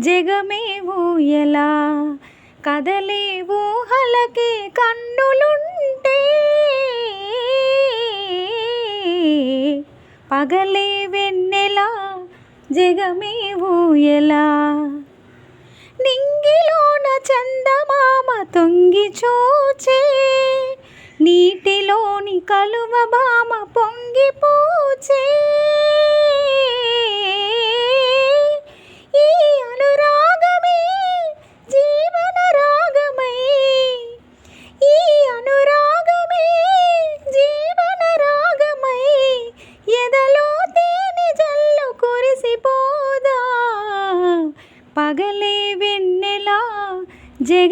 జగమే ఊయలా కదలే ఊహలకి కన్నులుంటే. పగలే వెన్నెలా జగమే ఊయలా. నింగిలోన చందమామ తొంగి చూచే నీటిలోని కలువ బామ పొంగి పగలే వెన్నెలా జగ